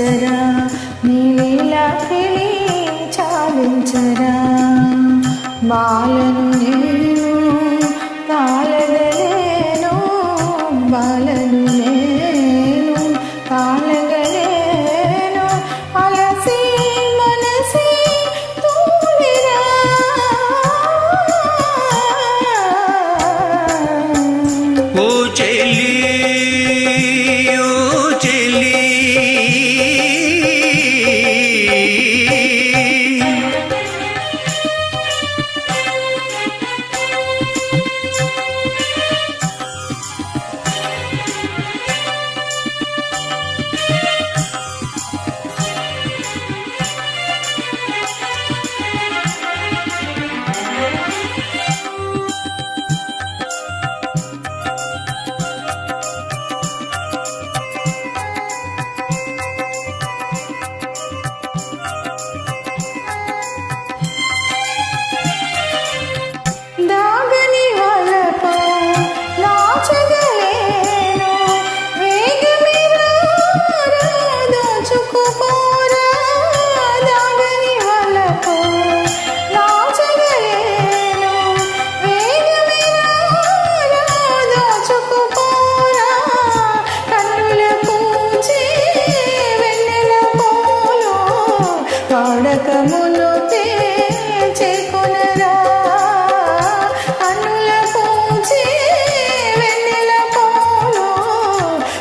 చాలించరా నీలా చాలించరా? మాలను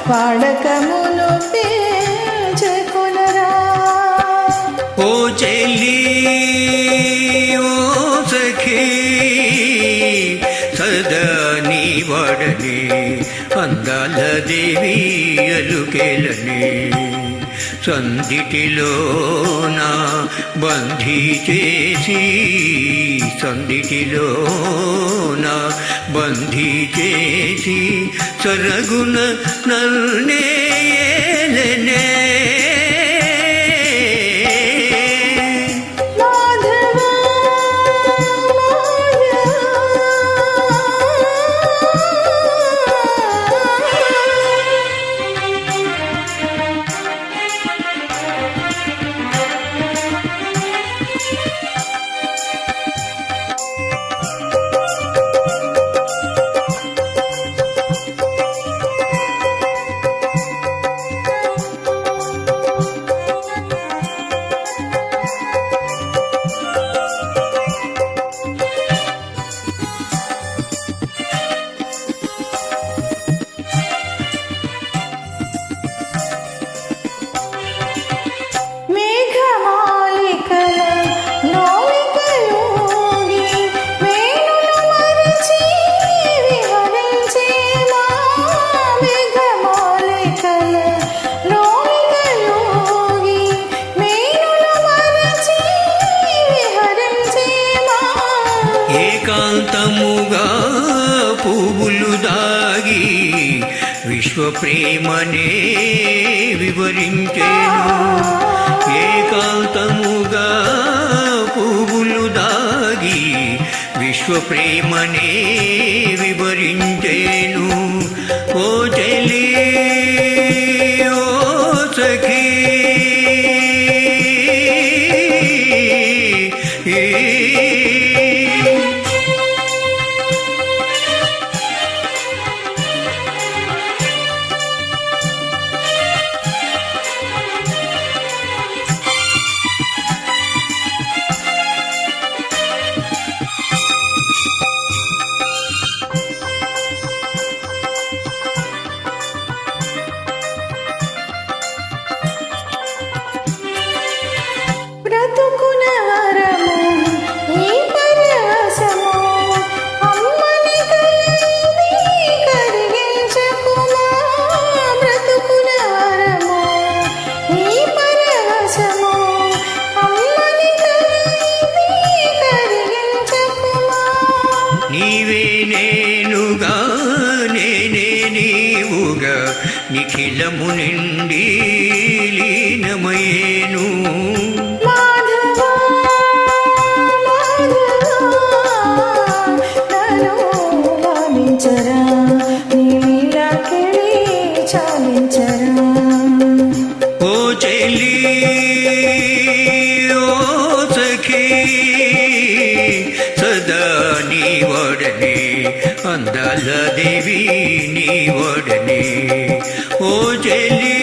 వాడకమును పేర్చుకునరా. ఓ చెల్లి ఓ సఖీ సదా నీ అందాల దేవి అలుకేలనే సందిటిలోన బంధీ చేసి సందిటిలోన బంధీ చేసి సరగున నన్నే ఏకాంతముగా పువ్వులు దాగి విశ్వప్రేమనే వివరించేను. ఏకాంతముగా పువ్వులు దాగి విశ్వప్రేమనే వివరించేను. నిఖిలము నిండి లీనమయేను రాజాదేవి నీ ఒడనే. ఓ చెలీ